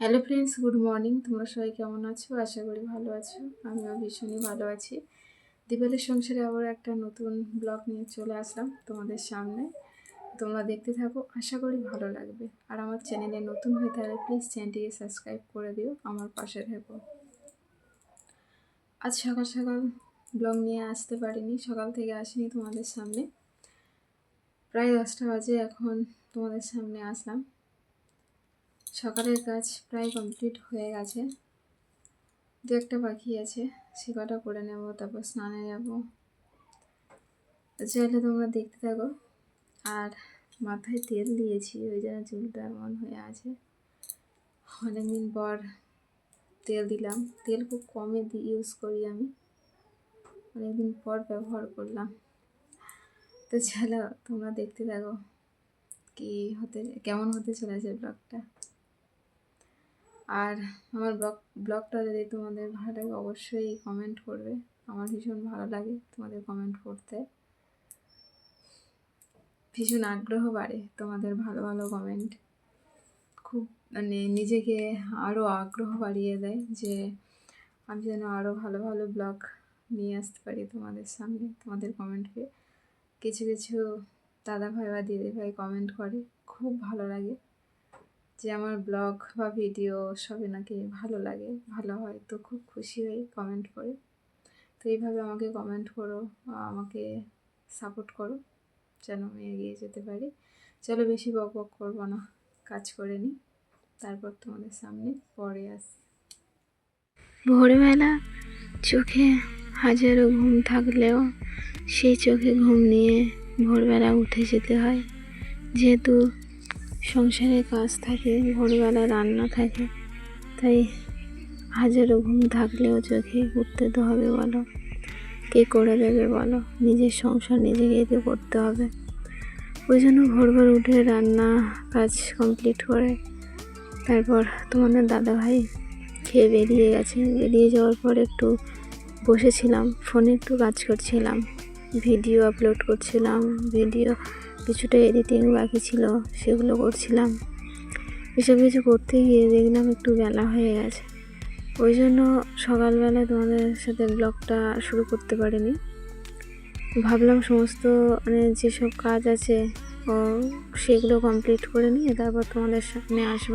Hello friends good morning তোমরা সবাই কেমন আছো? আশা করি ভালো আছো। আমিও ভীষণই ভালো আছি। দীপালির সংসারে আবার একটা নতুন ব্লগ নিয়ে চলে আসলাম তোমাদের সামনে। তোমরা দেখতে থাকো, আশা করি ভালো লাগবে। আর আমার চ্যানেলে নতুন হয়ে থাকলে প্লিজ চ্যানেলটিকে সাবস্ক্রাইব করে দিও, আমার পাশে থেকো। আজ সকাল সকাল ব্লগ নিয়ে আসতে পারিনি, সকাল থেকে আসিনি তোমাদের সামনে। প্রায় দশটা বাজে এখন তোমাদের সামনে আসলাম। সকালের কাজ প্রায় কমপ্লিট হয়ে গেছে। দু একটা বাকি আছে, সে কটা করে নেব, তারপর স্নানে যাব। চাইলে তোমরা দেখতে থাকো। আর মাথায় তেল দিয়েছি, ওই জন্য চুলটা এমন হয়ে আছে। অনেকদিন পর তেল দিলাম। তেল খুব কমে ইউজ করি আমি। অনেকদিন পর ব্যবহার করলাম। তো চলো তোমরা দেখতে থাকো, কি হতে, কেমন হতে চলেছে ব্লগটা আর আমার ব্লগ, ব্লগটা যদি তোমাদের ভালো লাগে, অবশ্যই কমেন্ট করবে। আমার ভীষণ ভালো লাগে তোমাদের কমেন্ট করতে। ভীষণ আগ্রহ বাড়ে তোমাদের ভালো ভালো কমেন্ট খুব মানে নিজেকে আরও আগ্রহ বাড়িয়ে দেয় যে আমি যেন আরও ভালো ভালো ব্লগ নিয়ে আসতে পারি তোমাদের সামনে, তোমাদের কমেন্টকে কিছু কিছু দাদা ভাই বা দিদি ভাই কমেন্ট করে, খুব ভালো লাগে। যে আমার ব্লগ বা ভিডিও সবই নাকি ভালো লাগে, ভালো হয়। তো খুব খুশি হই কমেন্ট করে। তো এইভাবে আমাকে কমেন্ট করো আমাকে সাপোর্ট করো, যেন আমি এগিয়ে যেতে পারি। চলো বেশি বক বক করব না, কাজ করে নিই তারপর তোমাদের সামনে পরে আসি। ভোরবেলা চোখে হাজারো ঘুম থাকলেও সেই চোখে ঘুম নিয়ে ভোরবেলা উঠে যেতে হয়। যেহেতু সংসারে কাজ থাকে, ভোরবেলা রান্না থাকে। তাই হাজারো ঘুম থাকলেও চোখে উঠতে তো হবে বলো। কে করে দেবে বলো? নিজের সংসার নিজেকেই তো করতে হবে। ওই জন্য ভোরবার উঠে রান্না কাজ কমপ্লিট করে তারপর তোমাদের দাদাভাই খেয়ে বেরিয়ে গেছে। বেরিয়ে যাওয়ার পর একটু বসেছিলাম, ফোনে একটু কাজ করছিলাম, ভিডিও আপলোড করছিলাম, ভিডিও কিছুটা এডিটিং বাকি ছিল, সেগুলো করছিলাম। এসব কিছু করতে গিয়ে দেখলাম একটু বেলা হয়ে গেছে। ওই জন্য সকালবেলা তোমাদের সাথে ব্লগটা শুরু করতে পারিনি। ভাবলাম সমস্ত মানে যেসব কাজ আছে, ও সেগুলো কমপ্লিট করে নিয়ে তারপর তোমাদের সামনে আসব।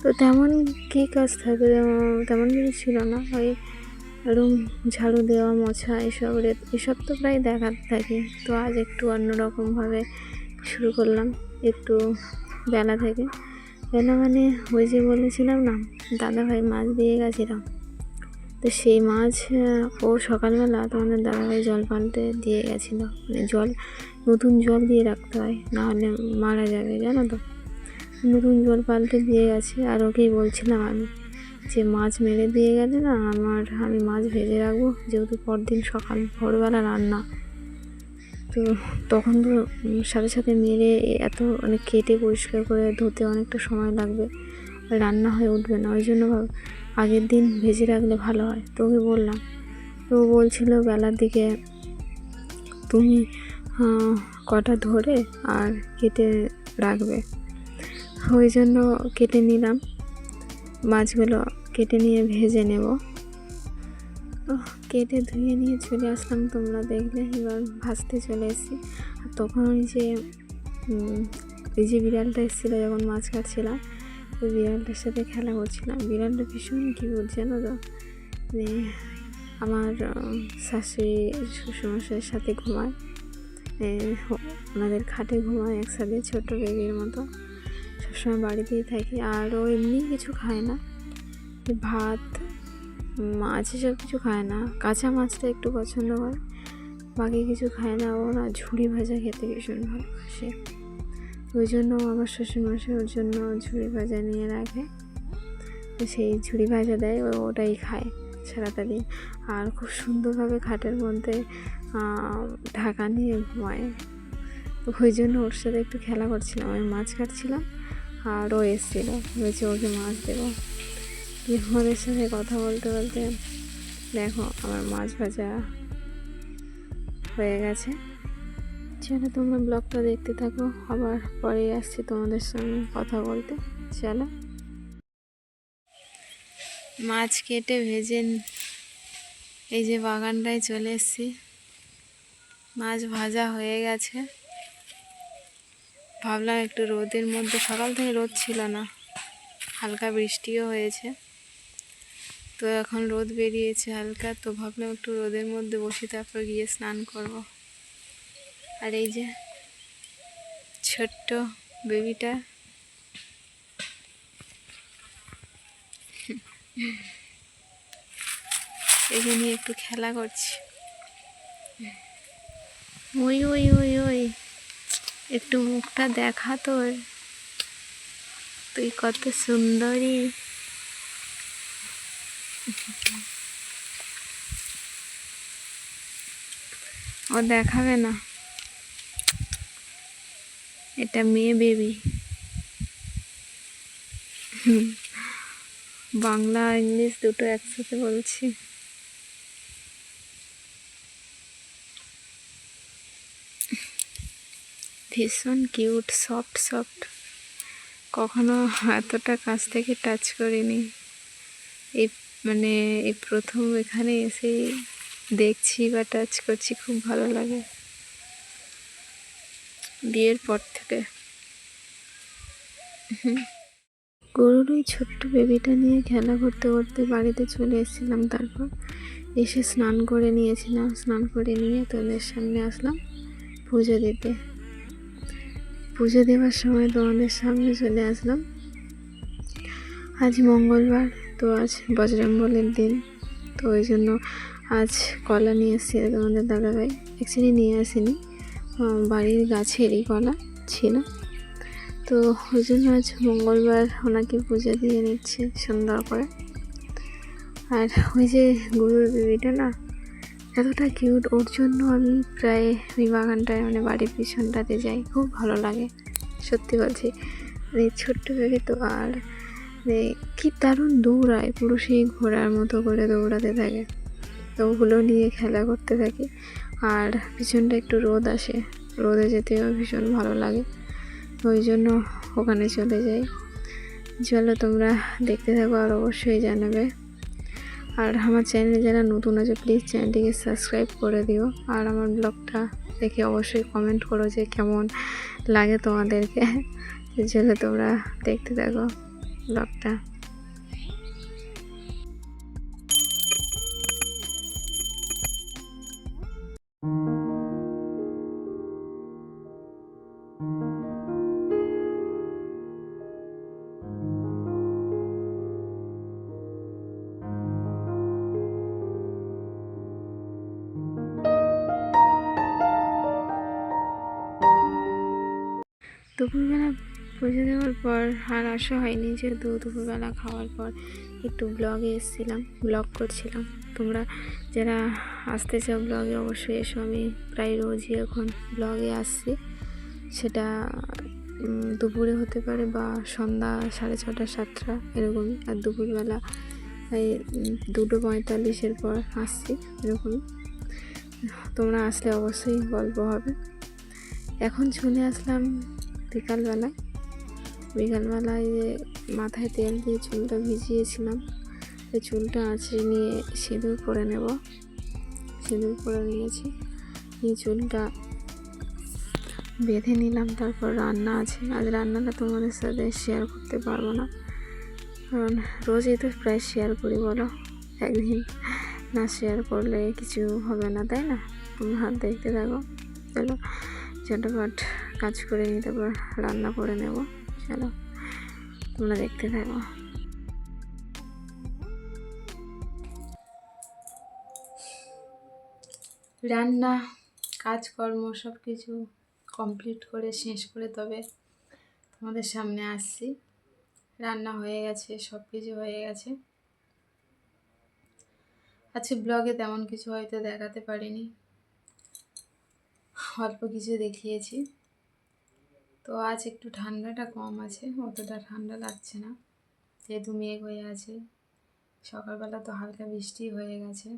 তো তেমন কী কাজ থাকবে তেমন কিছু ছিল না। ওই রুম ঝাড়ু দেওয়া, মোছা এসব এসব তো প্রায় দেখাতে থাকি। তো আজ একটু অন্যরকমভাবে শুরু করলাম, একটু বেলা থেকে। বেলা মানে ওই যে বলেছিলাম না, দাদাভাই মাছ দিয়ে গেছিলাম তো সেই মাছ ও সকালবেলা তোমাদের দাদাভাই জল পাল্টে দিয়ে গেছিল। মানে জল, নতুন জল দিয়ে রাখতে হয় নাহলে মারা যাবে, জানো তো? নতুন জল পাল্টে দিয়ে গেছে, আর ওকেই বলছিলাম আমি। যে মাছ মেরে দিয়ে গেছে না, আমার, আমি মাছ ভেজে রাখব, যেহেতু পরদিন সকাল, ভোরবেলা রান্না। তো তখন তো সাথে সাথে মেরে এত অনেক কেটে পরিষ্কার করে ধুতে অনেকটা সময় লাগবে রান্না হয়ে উঠবে না। ওই জন্য আগের দিন ভেজে রাখলে ভালো হয়। তোকে বললাম। তো বলছিল বেলার দিকে, তুমি কটা ধরে আর কেটে রাখবে? ওই জন্য কেটে নিলাম। মাছগুলো কেটে নিয়ে ভেজে নেব। কেটে ধুয়ে নিয়ে চলে আসলাম তোমরা দেখলে, এবার ভাজতে চলে এসেছি। আর তখন ওই যে ওই যে বিড়ালটা এসেছিল যখন মাছ কাটছিলাম, ওই বিড়ালটার সাথে খেলা করছিলাম। বিড়ালটা ভীষণ কী বলছে না তো? মানে আমার শাশুড়ি, শ্বশুরমশাইয়ের সাথে ঘুমায়। ওনাদের খাটে ঘুমায় একসাথে ছোটো বেবির মতো। সবসময় বাড়িতেই থাকি আর ও এমনি কিছু খায় না। ভাত, মাছ এসব কিছু খায় না। কাঁচা মাছটা একটু পছন্দ করে। বাকি কিছু খায় না। ও না ঝুড়ি ভাজা খেতে ভীষণ ভালোবাসে। ওই জন্য আমার শ্বশুরমশাই ওর জন্য ঝুড়ি ভাজা নিয়ে রাখে। সেই ঝুড়ি ভাজা দেয়, ও ওটাই খায় সারাটা দিন। আর খুব সুন্দরভাবে খাটের মধ্যে ঢাকা নিয়ে ঘুমায়। ওই জন্য ওর সাথে একটু খেলা করছিলাম। আমি মাছ কাটছিলাম। আর ও এসেছিল। বলছে, ওকে মাছ দেবো। আমাদের সাথে কথা বলতে বলতে, দেখো আমার মাছ ভাজা হয়ে গেছে। চলো তোমরা ব্লগটা দেখতে থাকো, আবার পরে আসছি তোমাদের সঙ্গে কথা বলতে। চলো। মাছ কেটে ভেজে এই যে বাগানটায় চলে এসেছি। মাছ ভাজা হয়ে গেছে। ভাবলাম একটু রোদের মধ্যে, সকাল থেকে রোদ ছিল না, হালকা বৃষ্টিও হয়েছে। তো এখন রোদ বেরিয়েছে হালকা, তো ভাবলাম একটু রোদের মধ্যে বসে তারপর গিয়ে স্নান করব। আর এই যে ছোট্ট বেবিটা, একে নিয়ে একটু খেলা করছি। ওই ওই ওই ওই। একটু মুখটা দেখা তোর। তুই কত সুন্দরী। ও দেখাবে না। এটা মেয়ে বেবি। বাংলা, ইংলিশ দুটো একসাথে বলছি। ভীষণ কিউট সফট সফট কখনো এতটা কাছ থেকে টাচ করিনি। এই মানে এই প্রথম এখানে এসেই দেখছি বা টাচ করছি, খুব ভালো লাগে। বিয়ের পর থেকে। গরুর ওই ছোট্ট বেবিটা নিয়ে খেলা করতে করতে বাড়িতে চলে এসেছিলাম। তারপর এসে স্নান করে নিয়েছিলাম। স্নান করে নিয়ে তোদের সামনে আসলাম পুজো দিতে। পুজো দেওয়ার সময় তোমাদের সামনে চলে আসলাম। আজ মঙ্গলবার, তো আজ বজরঙ্গলের দিন। তো ওই জন্য আজ কলা নিয়ে এসেছিল তোমাদের দাদাভাই। অ্যাকচুয়ালি নিয়ে আসিনি। বাড়ির গাছেরই কলা ছিল। তো ওই জন্য আজ মঙ্গলবার ওনাকে পুজো দিয়ে নিচ্ছে সুন্দর করে আর ওই যে গরুর বেবিটা না এতটা কিউট, ওর জন্য আমি প্রায় ওই বাগানটায় মানে বাড়ির পিছনটাতে যাই। খুব ভালো লাগে, সত্যি বলছি। মানে ছোট্ট বেবি তো, আর মানে কি দারুণ দৌড়ায়, পুরো সেই ঘোড়ার মতো করে দৌড়াতে থাকে। তো ওগুলো নিয়ে খেলা করতে থাকি, আর পিছনটা একটু রোদ আসে। রোদে যেতেও ভীষণ ভালো লাগে। ওই জন্য ওখানে চলে যাই। চলো তোমরা দেখতে থাকো আর অবশ্যই জানাবে। আর আমার চ্যানেলে যারা নতুন আছে প্লিজ চ্যানেলটিকে সাবস্ক্রাইব করে দিও। আর আমার ব্লগটা দেখে অবশ্যই কমেন্ট করো যে কেমন লাগে তোমাদেরকে। চলো তোমরা দেখতে থাকো ব্লগটা দুপুরবেলা পুজো দেওয়ার পর আর আসা হয়নি, যেহেতু দুপুরবেলা খাওয়ার পর একটু ব্লগে এসেছিলাম ব্লগ করছিলাম। তোমরা যারা আসতে চাও ব্লগে অবশ্যই এসো, আমি প্রায় রোজই এখন ব্লগে আসছি। সেটা দুপুরে হতে পারে বা সন্ধ্যা সাড়ে ছটা, সাতটা, এরকমই। আর দুপুরবেলা এই দুটো পঁয়তাল্লিশের পর আসছি, এরকমই। তোমরা আসলে অবশ্যই গল্প হবে। এখন চলে আসলাম বিকালবেলায়। বিকালবেলায় যে মাথায় তেল দিয়ে চুলটা ভিজিয়েছিলাম এই চুলটা আঁচড়ে নিয়ে সিঁদুর করে নেব। সিঁদুর করে নিয়েছি এই চুলটা বেঁধে নিলাম, তারপর রান্না আছে। আজ রান্নাটা তোমাদের সাথে শেয়ার করতে পারব না, কারণ রোজই তো প্রায় শেয়ার করি, বলো। একদিন না শেয়ার করলে কিছু হবে না, তাই না? তোমরা দেখতে থাকো। চলো চটপট কাজ করে নিয়ে তারপর রান্না করে নেব, চলো, তোমরা দেখতে থাকো। রান্না, কাজকর্ম সব কিছু কমপ্লিট করে শেষ করে তবে তোমাদের সামনে আসছি। রান্না হয়ে গেছে সব কিছু হয়ে গেছে। আচ্ছা ব্লগে তেমন কিছু হয়তো দেখাতে পারিনি। অল্প কিছু দেখিয়েছি। তো আজ একটু ঠান্ডাটা কম আছে, অতটা ঠান্ডা লাগছে না। যেহেতু মেঘ হয়ে আছে, সকালবেলা তো হালকা বৃষ্টি হয়ে গেছে।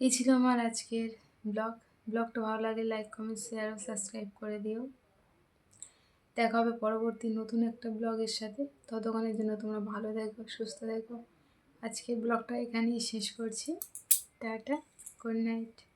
এই ছিল আমার আজকের ব্লগ। ব্লগটা ভালো লাগলে লাইক, কমেন্ট, শেয়ার ও সাবস্ক্রাইব করে দিও। দেখা হবে পরবর্তী নতুন একটা ব্লগের সাথে। ততক্ষণের জন্য তোমরা ভালো থেকো, সুস্থ থেকো। আজকের ব্লগটা এখানেই শেষ করছি। Tata, good night.